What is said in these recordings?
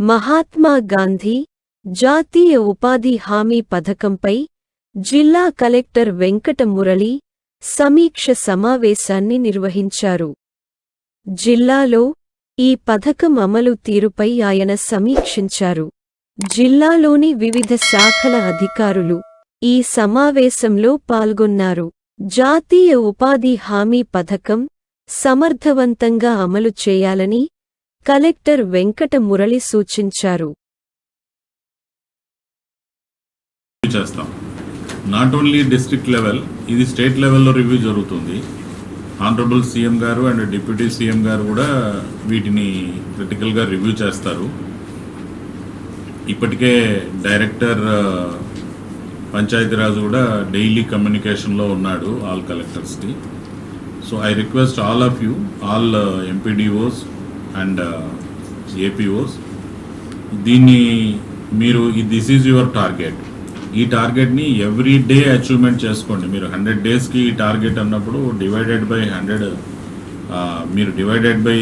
మహాత్మా గాంధీ జాతీయ ఉపాధి హామీ పథకంపై జిల్లా కలెక్టర్ వెంకట మురళి సమీక్ష సమావేశాన్ని నిర్వహించారు. జిల్లాలో ఈ పథకం అమలు తీరుపై ఆయన సమీక్షించారు. జిల్లాలోని వివిధ శాఖల అధికారులు ఈ సమావేశంలో పాల్గొన్నారు. జాతీయ ఉపాధి హామీ పథకం సమర్థవంతంగా అమలు చేయాలని కలెక్టర్ వెంకట మురళి సూచించారు. రివ్యూ చేస్తాం. నాట్ ఓన్లీ డిస్ట్రిక్ట్ లెవెల్ ఇది స్టేట్ లెవెల్లో రివ్యూ జరుగుతుంది. ఆనరబుల్ సీఎం గారు అండ్ డిప్యూటీ సీఎం గారు కూడా వీటిని క్రిటికల్గా రివ్యూ చేస్తారు. ఇప్పటికే డైరెక్టర్ ఆ, uh, పంచాయతీరాజ్ కూడా డైలీ కమ్యూనికేషన్లో ఉన్నాడు all కలెక్టర్స్కి so I request all of you all MPDOs and uh, APOs దీన్ని మీరు దిస్ ఈజ్ యువర్ టార్గెట్ ఈ టార్గెట్ని ఎవ్రీ డే అచీవ్మెంట్ చేసుకోండి. మీరు హండ్రెడ్ డేస్కి ఈ టార్గెట్ అన్నప్పుడు డివైడెడ్ బై హండ్రెడ్ మీరు డివైడెడ్ బై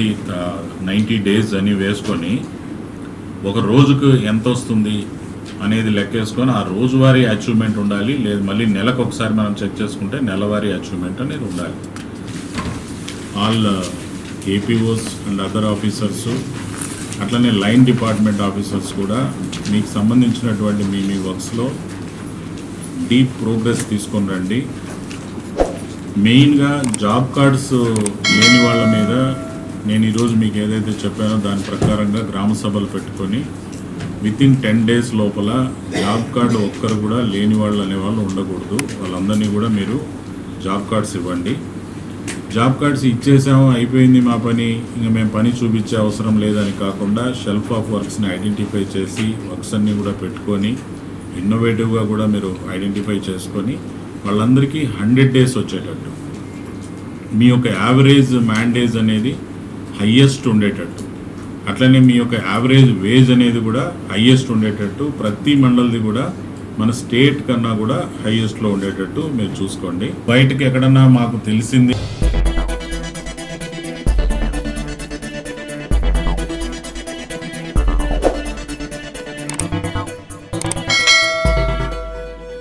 నైంటీ డేస్ అని వేసుకొని ఒక రోజుకు ఎంత వస్తుంది అనేది లెక్కేసుకొని ఆ రోజువారీ అచీవ్మెంట్ ఉండాలి. లేదు మళ్ళీ నెలకు ఒకసారి మనం చెక్ చేసుకుంటే నెలవారీ అచీవ్మెంట్ అనేది ఉండాలి. All APOs and other officers అట్లనే లైన్ డిపార్ట్మెంట్ ఆఫీసర్స్ కూడా మీకు సంబంధించినటువంటి మీ మీ వర్క్స్లో డీప్ ప్రోగ్రెస్ తీసుకొని రండి. మెయిన్గా జాబ్ కార్డ్స్ లేని వాళ్ళ మీద నేను ఈరోజు మీకు ఏదైతే చెప్పానో దాని ప్రకారంగా గ్రామ సభలు పెట్టుకొని విత్ ఇన్ టెన్ డేస్ లోపల జాబ్ కార్డు ఒక్కరు కూడా లేని వాళ్ళు అనేవాళ్ళు ఉండకూడదు. వాళ్ళందరినీ కూడా మీరు జాబ్ కార్డ్స్ ఇవ్వండి. జాబ్ కార్డ్స్ ఇచ్చేసాము అయిపోయింది మా పని. ఇంకా మేము పని చూపించే అవసరం లేదని కాకుండా షెల్ఫ్ ఆఫ్ వర్క్స్ని ఐడెంటిఫై చేసి వర్క్స్ అన్నీ కూడా పెట్టుకొని ఇన్నోవేటివ్గా కూడా మీరు ఐడెంటిఫై చేసుకొని వాళ్ళందరికీ హండ్రెడ్ డేస్ వచ్చేటట్టు. మీ యొక్క యావరేజ్ మ్యాండేజ్ అనేది హయ్యెస్ట్ ఉండేటట్టు. అట్లనే మీ యొక్క యావరేజ్ వేజ్ అనేది కూడా హయ్యెస్ట్ ఉండేటట్టు. ప్రతి మండలిది కూడా మన స్టేట్ కన్నా కూడా హైయెస్ట్లో ఉండేటట్టు మీరు చూసుకోండి. బయటకి ఎక్కడన్నా మాకు తెలిసింది